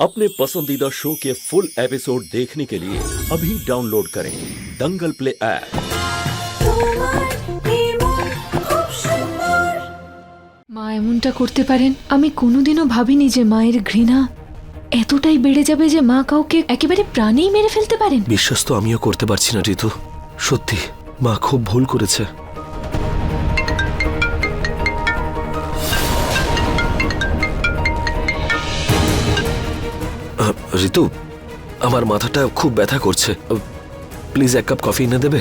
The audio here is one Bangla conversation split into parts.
अपने पसंदीदा शो के फुल एपिसोड देखने के लिए अभी डाउनलोड करें दंगल प्ले ऐप তোমার নির্মল খুব সুন্দর মা এমনটা করতে পারেন আমি কোনোদিনও ভাবিনি যে মায়ের ঘৃণা এতটাই বেড়ে যাবে যে মা কাউকে একেবারে প্রাণেই মেরে ফেলতে পারেন বিশ্বাস তো আমিও করতে পারছি না ঋতু সত্যি মা খুব ভুল করেছে ঋতু আমার মাথাটা খুব ব্যথা করছে। প্লিজ এক কাপ কফি এনে দেবে?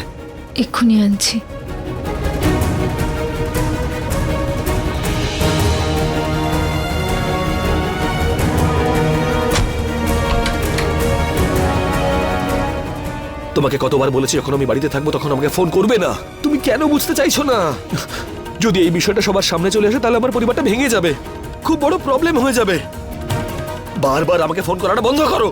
এক্ষুনি আনছি। তোমাকে কতবার বলেছি যখন আমি বাড়িতে থাকব তখন আমাকে ফোন করবে না। তুমি কেন বুঝতে চাইছো না? যদি এই বিষয়টা সবার সামনে চলে আসে তাহলে আমার পরিবারটা ভেঙে যাবে। খুব বড় প্রবলেম হয়ে যাবে। বারবার আমাকে ফোন করাটা বন্ধ করো।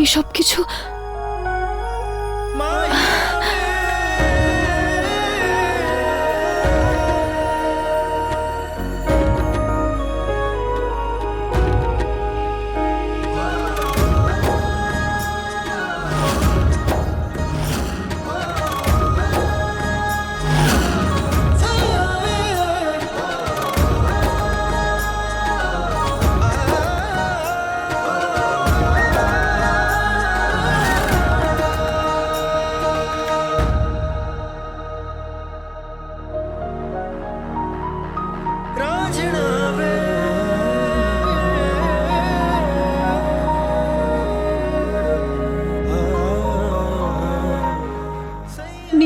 এই কিছু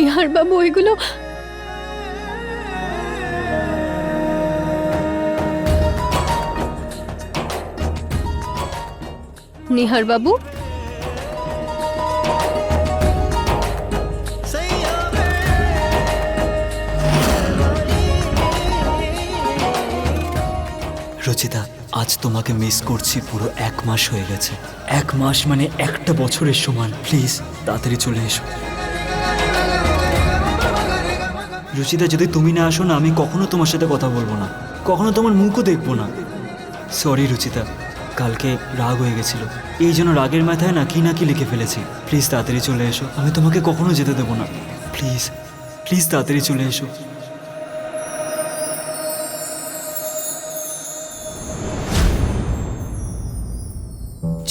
নিহার বাবু, ওইগুলো নিহার বাবু? রচিতা, আজ তোমাকে মিস করছি পুরো এক মাস হয়ে গেছে। এক মাস মানে একটা বছরের সমান। প্লিজ তাড়াতাড়ি চলে এসো। রুচিতা যদি তুমি না আসো না, আমি কখনো তোমার সাথে কথা বলব না। কখনো তোমার মুখও দেখব না। সরি রুচিতা কালকে রাগ হয়ে গেছিল। এই জন্য রাগের মাথায় না কি না কি লিখে ফেলেছি। প্লিজ তাড়াতাড়ি চলে এসো। আমি তোমাকে কখনো যেতে দেবো না। প্লিজ প্লিজ তাড়াতাড়ি চলে এসো।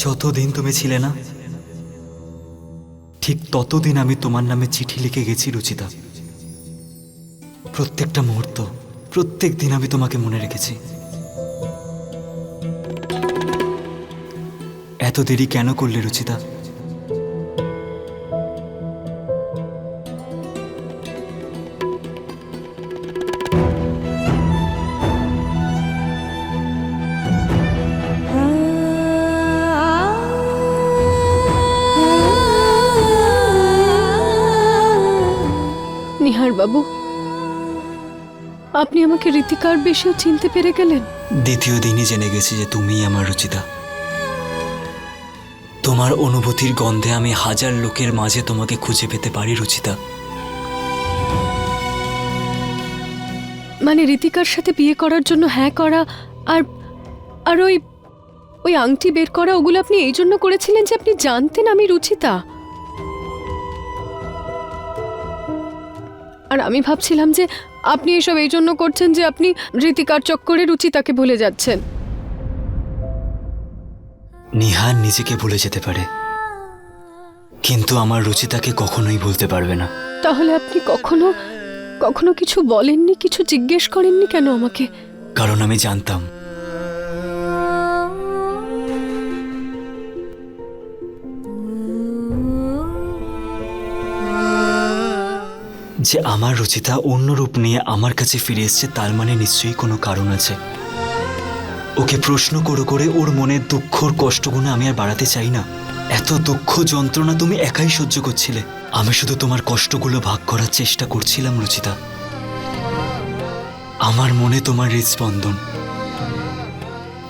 যতদিন তুমি ছিলে না, ঠিক ততদিন আমি তোমার নামে চিঠি লিখে গেছি রুচিতা প্রত্যেকটা মুহূর্ত, প্রত্যেক দিন আমি তোমাকে মনে রেখেছি। এত দেরি কেন করলে, রুচিতা? নিহার বাবু আপনি আমাকে রীতিকার বেশিও চিনতে পেরে গেলেন। দ্বিতীয় দিনই জেনে গেছি যে তুমিই আমার রুচিতা। তোমার অনুভূতির গন্ধে আমি হাজার লোকের মাঝে তোমাকে খুঁজে পেতে পারি রুচিতা। মানে রীতিকার সাথে বিয়ে করার জন্য হ্যাঁ করা আর আর ওই ওই আংটি বের করা ওগুলো আপনি এই জন্য করেছিলেন যে আপনি জানতেন আমি রুচিতা? আর আমি ভাবছিলাম যে আপনি এসব এই জন্য করছেন যে আপনি রীতিকার চক্করে রুচিতাকে ভুলে যাচ্ছেন। নিহান নিজেকে ভুলে যেতে পারে। কিন্তু আমার রুচিতাকে কখনোই ভুলতে পারবে না। তাহলে আপনি কখনো কখনো কিছু বলেননি কিছু জিজ্ঞেস করেননি কেন আমাকে? কারণ আমি জানতাম যে আমার রচিতা অন্য রূপ নিয়ে আমার কাছে ফিরে এসছে, তার মানে নিশ্চয়ই কোনো কারণ আছে। ওকে প্রশ্ন করে করে ওর মনে দুঃখর কষ্টগুলো আমি আর বাড়াতে চাই না। এত দুঃখ যন্ত্রণা তুমি একাই সহ্য করছিলে। আমি শুধু তোমার কষ্টগুলো ভাগ করার চেষ্টা করছিলাম, রচিতা। আমার মনে তোমার হৃদস্পন্দন।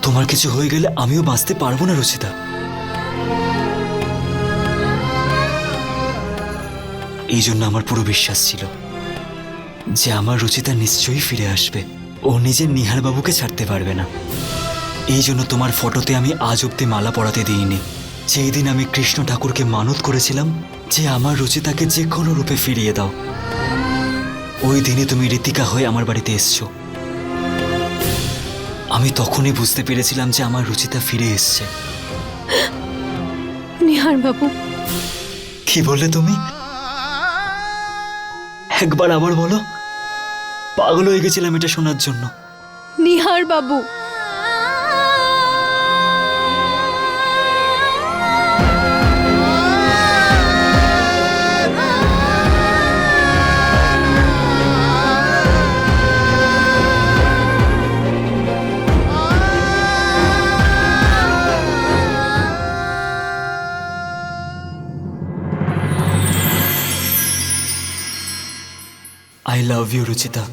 তোমার কিছু হয়ে গেলে আমিও বাঁচতে পারব না, রচিতা। এই জন্য আমার পুরো বিশ্বাস ছিল যে আমার রুচিতা নিশ্চয়ই ফিরে আসবে। ও নিজের নিহার বাবুকে ছাড়তে পারবে না। এই জন্য তোমার ফটোতে আমি আজ অব্দি মালা পরাতে দিইনি। যেই দিন আমি কৃষ্ণ ঠাকুরকে মানত করেছিলাম যে আমার রুচিতাকে যে কোনো রূপে ফিরিয়ে দাও। ওই দিনে তুমি ঋতিকা হয়ে আমার বাড়িতে এসছো। আমি তখনই বুঝতে পেরেছিলাম যে আমার রুচিতা ফিরে এসছে। নিহার বাবু কি বললে তুমি? একবার আবার বলো? পাগল হয়ে গেছিলাম এটা শোনার জন্য। নিহার বাবু love you, Ruchita.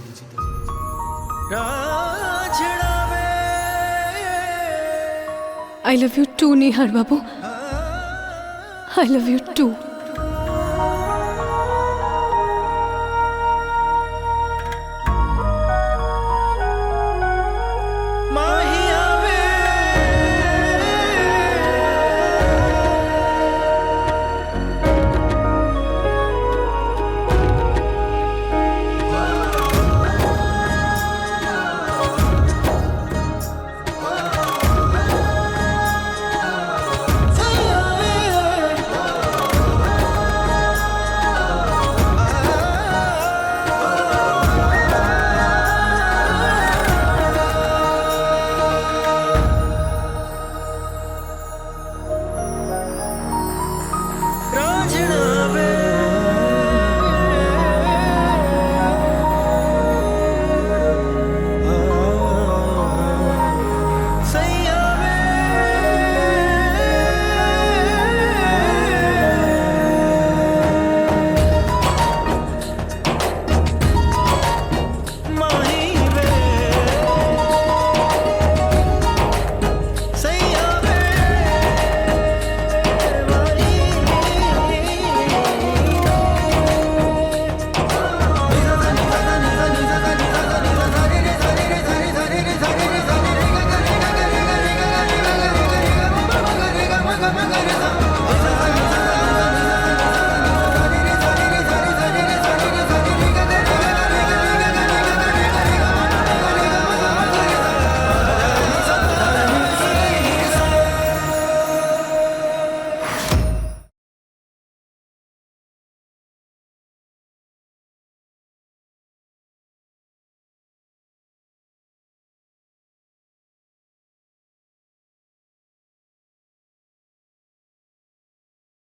I love you too, Nihar Babu. I love you too.